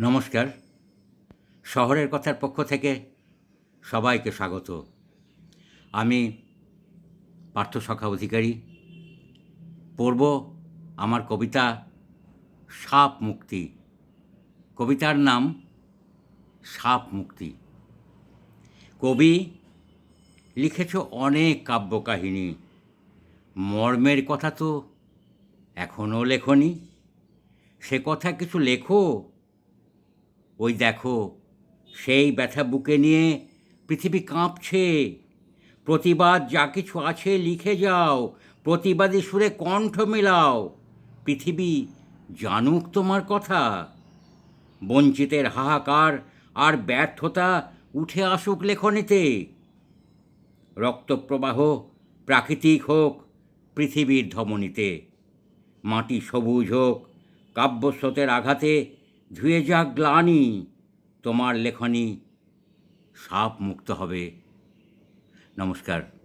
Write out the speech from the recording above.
নমস্কার। শহরের কথার পক্ষ থেকে সবাইকে স্বাগত। আমি পার্থসখা অধিকারী। পড়ব আমার কবিতা সাপ মুক্তি। কবিতার নাম সাপ মুক্তি। কবি লিখেছ অনেক কাব্যকাহিনী। মর্মের কথা তো এখনও লেখনি। সে কথা কিছু লেখো ওই দেখো, সেই ব্যথা বুকে নিয়ে পৃথিবী কাঁপছে। প্রতিবাদ যা কিছু আছে লিখে যাও, প্রতিবাদী সুরে কণ্ঠ মেলাও। পৃথিবী জানুক তোমার কথা। বঞ্চিতের হাহাকার আর ব্যর্থতা উঠে আসুক লেখনীতে। রক্তপ্রবাহ প্রাকৃতিক হোক পৃথিবীর ধমনীতে। মাটি সবুজ হোক, কাব্যস্রোতের আঘাতে ধুয়ে যা গ্লানি তোমার লেখনী সাপ মুক্ত হবে। নমস্কার।